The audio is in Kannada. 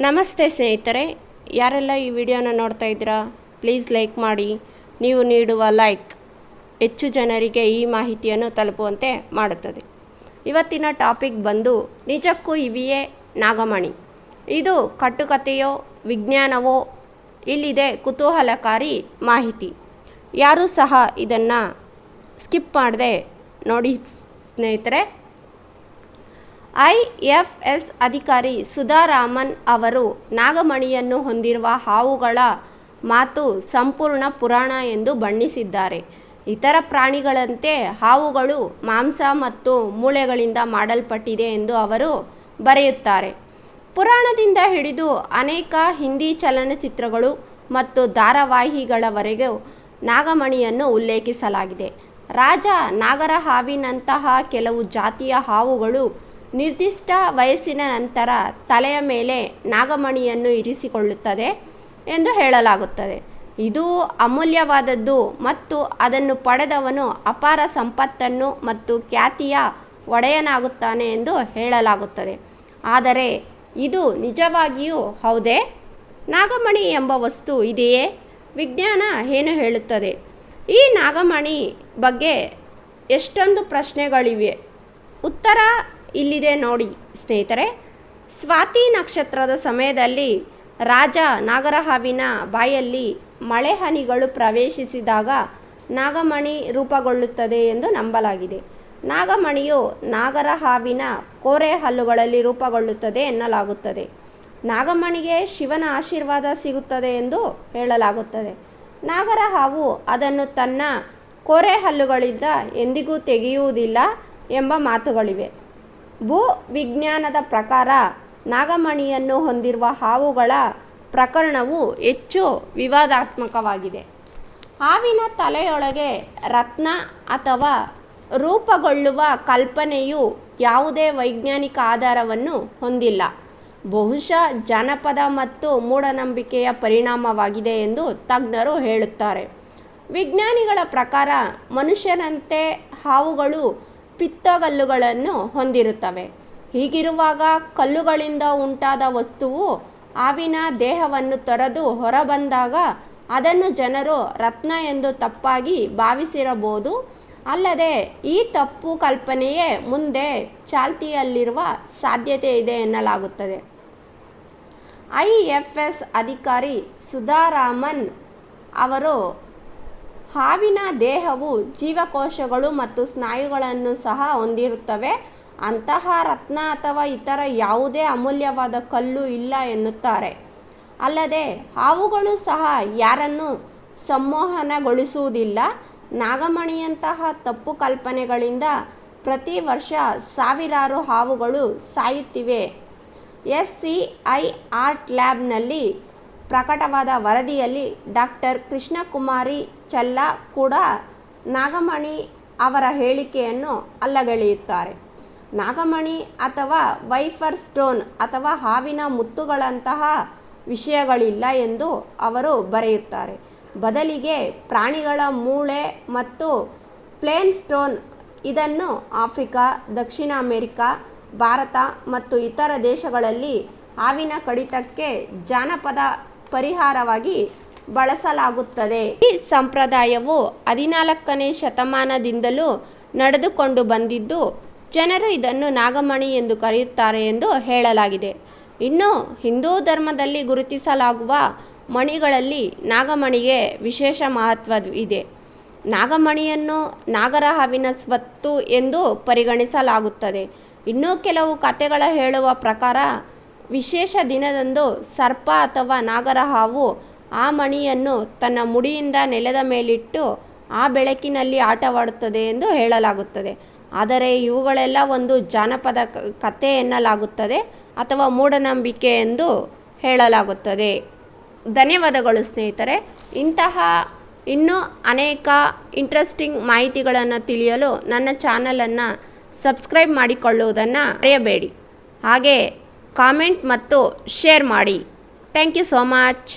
ನಮಸ್ತೆ ಸ್ನೇಹಿತರೆ, ಯಾರೆಲ್ಲ ಈ ವಿಡಿಯೋನ ನೋಡ್ತಾ ಇದ್ದೀರಾ, ಪ್ಲೀಸ್ ಲೈಕ್ ಮಾಡಿ. ನೀವು ನೀಡುವ ಲೈಕ್ ಹೆಚ್ಚು ಜನರಿಗೆ ಈ ಮಾಹಿತಿಯನ್ನು ತಲುಪುವಂತೆ ಮಾಡುತ್ತದೆ. ಇವತ್ತಿನ ಟಾಪಿಕ್ ಬಂದು, ನಿಜಕ್ಕೂ ಇವಿಯೇ ನಾಗಮಣಿ. ಇದು ಕಟ್ಟುಕತೆಯೋ ವಿಜ್ಞಾನವೋ ಇಲ್ಲಿದೆ ಕುತೂಹಲಕಾರಿ ಮಾಹಿತಿ. ಯಾರೂ ಸಹ ಇದನ್ನು ಸ್ಕಿಪ್ ಮಾಡದೆ ನೋಡಿ ಸ್ನೇಹಿತರೆ. ಐ ಎಫ್ ಎಸ್ ಅಧಿಕಾರಿ ಸುಧಾರಾಮನ್ ಅವರು ನಾಗಮಣಿಯನ್ನು ಹೊಂದಿರುವ ಹಾವುಗಳ ಮಾತು ಸಂಪೂರ್ಣ ಪುರಾಣ ಎಂದು ಬಣ್ಣಿಸಿದ್ದಾರೆ. ಇತರ ಪ್ರಾಣಿಗಳಂತೆ ಹಾವುಗಳು ಮಾಂಸ ಮತ್ತು ಮೂಳೆಗಳಿಂದ ಮಾಡಲ್ಪಟ್ಟಿದೆ ಎಂದು ಅವರು ಬರೆಯುತ್ತಾರೆ. ಪುರಾಣದಿಂದ ಹಿಡಿದು ಅನೇಕ ಹಿಂದಿ ಚಲನಚಿತ್ರಗಳು ಮತ್ತು ಧಾರಾವಾಹಿಗಳವರೆಗೂ ನಾಗಮಣಿಯನ್ನು ಉಲ್ಲೇಖಿಸಲಾಗಿದೆ. ರಾಜ ನಾಗರ ಹಾವಿನಂತಹ ಕೆಲವು ಜಾತಿಯ ಹಾವುಗಳು ನಿರ್ದಿಷ್ಟ ವಯಸ್ಸಿನ ನಂತರ ತಲೆಯ ಮೇಲೆ ನಾಗಮಣಿಯನ್ನು ಇರಿಸಿಕೊಳ್ಳುತ್ತದೆ ಎಂದು ಹೇಳಲಾಗುತ್ತದೆ. ಇದು ಅಮೂಲ್ಯವಾದದ್ದು ಮತ್ತು ಅದನ್ನು ಪಡೆದವನು ಅಪಾರ ಸಂಪತ್ತನ್ನು ಮತ್ತು ಖ್ಯಾತಿಯ ಒಡೆಯನಾಗುತ್ತಾನೆ ಎಂದು ಹೇಳಲಾಗುತ್ತದೆ. ಆದರೆ ಇದು ನಿಜವಾಗಿಯೂ ಹೌದೇ? ನಾಗಮಣಿ ಎಂಬ ವಸ್ತು ಇದೆಯೇ? ವಿಜ್ಞಾನ ಏನು ಹೇಳುತ್ತದೆ? ಈ ನಾಗಮಣಿ ಬಗ್ಗೆ ಎಷ್ಟೊಂದು ಪ್ರಶ್ನೆಗಳಿವೆ. ಉತ್ತರ ಇಲ್ಲಿದೆ ನೋಡಿ ಸ್ನೇಹಿತರೆ. ಸ್ವಾತಿ ನಕ್ಷತ್ರದ ಸಮಯದಲ್ಲಿ ರಾಜ ನಾಗರಹಾವಿನ ಬಾಯಲ್ಲಿ ಮಳೆ ಹನಿಗಳು ಪ್ರವೇಶಿಸಿದಾಗ ನಾಗಮಣಿ ರೂಪುಗೊಳ್ಳುತ್ತದೆ ಎಂದು ನಂಬಲಾಗಿದೆ. ನಾಗಮಣಿಯು ನಾಗರ ಹಾವಿನ ಕೋರೆ ಹಲ್ಲುಗಳಲ್ಲಿ ರೂಪುಗೊಳ್ಳುತ್ತದೆ ಎನ್ನಲಾಗುತ್ತದೆ. ನಾಗಮಣಿಗೆ ಶಿವನ ಆಶೀರ್ವಾದ ಸಿಗುತ್ತದೆ ಎಂದು ಹೇಳಲಾಗುತ್ತದೆ. ನಾಗರ ಹಾವು ಅದನ್ನು ತನ್ನ ಕೋರೆ ಹಲ್ಲುಗಳಿಂದ ಎಂದಿಗೂ ತೆಗೆಯುವುದಿಲ್ಲ ಎಂಬ ಮಾತುಗಳಿವೆ. ಭೂ ವಿಜ್ಞಾನದ ಪ್ರಕಾರ ನಾಗಮಣಿಯನ್ನು ಹೊಂದಿರುವ ಹಾವುಗಳ ಪ್ರಕರಣವು ಹೆಚ್ಚು ವಿವಾದಾತ್ಮಕವಾಗಿದೆ. ಹಾವಿನ ತಲೆಯೊಳಗೆ ರತ್ನ ಅಥವಾ ರೂಪಗೊಳ್ಳುವ ಕಲ್ಪನೆಯು ಯಾವುದೇ ವೈಜ್ಞಾನಿಕ ಆಧಾರವನ್ನು ಹೊಂದಿಲ್ಲ. ಬಹುಶಃ ಜಾನಪದ ಮತ್ತು ಮೂಢನಂಬಿಕೆಯ ಪರಿಣಾಮವಾಗಿದೆ ಎಂದು ತಜ್ಞರು ಹೇಳುತ್ತಾರೆ. ವಿಜ್ಞಾನಿಗಳ ಪ್ರಕಾರ ಮನುಷ್ಯನಂತೆ ಹಾವುಗಳು ಪಿತ್ತಗಲ್ಲುಗಳನ್ನು ಹೊಂದಿರುತ್ತವೆ. ಹೀಗಿರುವಾಗ ಕಲ್ಲುಗಳಿಂದ ಉಂಟಾದ ವಸ್ತುವು ಆವಿನ ದೇಹವನ್ನು ತೊರೆದು ಹೊರಬಂದಾಗ ಅದನ್ನು ಜನರು ರತ್ನ ಎಂದು ತಪ್ಪಾಗಿ ಭಾವಿಸಿರಬಹುದು. ಅಲ್ಲದೆ ಈ ತಪ್ಪು ಕಲ್ಪನೆಯೇ ಮುಂದೆ ಚಾಲ್ತಿಯಲ್ಲಿರುವ ಸಾಧ್ಯತೆ ಇದೆ ಎನ್ನಲಾಗುತ್ತದೆ. ಐ ಎಫ್ ಎಸ್ ಅಧಿಕಾರಿ ಸುಧಾರಾಮನ್ ಅವರು ಹಾವಿನ ದೇಹವು ಜೀವಕೋಶಗಳು ಮತ್ತು ಸ್ನಾಯುಗಳನ್ನು ಸಹ ಹೊಂದಿರುತ್ತವೆ. ಅಂತಹ ರತ್ನ ಅಥವಾ ಇತರ ಯಾವುದೇ ಅಮೂಲ್ಯವಾದ ಕಲ್ಲು ಇಲ್ಲ ಎನ್ನುತ್ತಾರೆ. ಅಲ್ಲದೆ ಹಾವುಗಳು ಸಹ ಯಾರನ್ನು ಸಂಮೋಹನಗೊಳಿಸುವುದಿಲ್ಲ. ನಾಗಮಣಿಯಂತಹ ತಪ್ಪು ಕಲ್ಪನೆಗಳಿಂದ ಪ್ರತಿ ವರ್ಷ ಸಾವಿರಾರು ಹಾವುಗಳು ಸಾಯುತ್ತಿವೆ. ಎಸ್ ಸಿ ಐ ಆರ್ಟ್ ಲ್ಯಾಬ್ನಲ್ಲಿ ಪ್ರಕಟವಾದ ವರದಿಯಲ್ಲಿ ಡಾಕ್ಟರ್ ಕೃಷ್ಣಕುಮಾರಿ ಚಲ್ಲಾ ಕೂಡ ನಾಗಮಣಿ ಅವರ ಹೇಳಿಕೆಯನ್ನು ಅಲ್ಲಗಳೆಯುತ್ತಾರೆ. ನಾಗಮಣಿ ಅಥವಾ ವೈಫರ್ ಸ್ಟೋನ್ ಅಥವಾ ಹಾವಿನ ಮುತ್ತುಗಳಂತಹ ವಿಷಯಗಳಿಲ್ಲ ಎಂದು ಅವರು ಬರೆಯುತ್ತಾರೆ. ಬದಲಿಗೆ ಪ್ರಾಣಿಗಳ ಮೂಳೆ ಮತ್ತು ಪ್ಲೇನ್ ಸ್ಟೋನ್ ಇದನ್ನು ಆಫ್ರಿಕಾ, ದಕ್ಷಿಣ ಅಮೆರಿಕಾ, ಭಾರತ ಮತ್ತು ಇತರ ದೇಶಗಳಲ್ಲಿ ಹಾವಿನ ಕಡಿತಕ್ಕೆ ಜಾನಪದ ಪರಿಹಾರವಾಗಿ ಬಳಸಲಾಗುತ್ತದೆ. ಈ ಸಂಪ್ರದಾಯವು ಹದಿನಾಲ್ಕನೇ ಶತಮಾನದಿಂದಲೂ ನಡೆದುಕೊಂಡು ಬಂದಿದ್ದು, ಜನರು ಇದನ್ನು ನಾಗಮಣಿ ಎಂದು ಕರೆಯುತ್ತಾರೆ ಎಂದು ಹೇಳಲಾಗಿದೆ. ಇನ್ನು ಹಿಂದೂ ಧರ್ಮದಲ್ಲಿ ಗುರುತಿಸಲಾಗುವ ಮಣಿಗಳಲ್ಲಿ ನಾಗಮಣಿಗೆ ವಿಶೇಷ ಮಹತ್ವವಿದೆ. ನಾಗಮಣಿಯನ್ನು ನಾಗರ ಹಾವಿನ ಸ್ವತ್ತು ಎಂದು ಪರಿಗಣಿಸಲಾಗುತ್ತದೆ. ಇನ್ನೂ ಕೆಲವು ಕಥೆಗಳ ಹೇಳುವ ಪ್ರಕಾರ ವಿಶೇಷ ದಿನದಂದು ಸರ್ಪ ಅಥವಾ ನಾಗರ ಹಾವು ಆ ಮಣಿಯನ್ನು ತನ್ನ ಮುಡಿಯಿಂದ ನೆಲದ ಮೇಲಿಟ್ಟು ಆ ಬೆಳಕಿನಲ್ಲಿ ಆಟವಾಡುತ್ತದೆ ಎಂದು ಹೇಳಲಾಗುತ್ತದೆ. ಆದರೆ ಇವುಗಳೆಲ್ಲ ಒಂದು ಜಾನಪದ ಕಥೆ ಎನ್ನಲಾಗುತ್ತದೆ ಅಥವಾ ಮೂಢನಂಬಿಕೆ ಎಂದು ಹೇಳಲಾಗುತ್ತದೆ. ಧನ್ಯವಾದಗಳು ಸ್ನೇಹಿತರೆ. ಇಂತಹ ಇನ್ನೂ ಅನೇಕ ಇಂಟ್ರೆಸ್ಟಿಂಗ್ ಮಾಹಿತಿಗಳನ್ನು ತಿಳಿಯಲು ನನ್ನ ಚಾನಲನ್ನು ಸಬ್ಸ್ಕ್ರೈಬ್ ಮಾಡಿಕೊಳ್ಳುವುದನ್ನು ಮರೆಯಬೇಡಿ. ಹಾಗೆ ಕಾಮೆಂಟ್ ಮತ್ತು ಶೇರ್ ಮಾಡಿ. Thank you so much.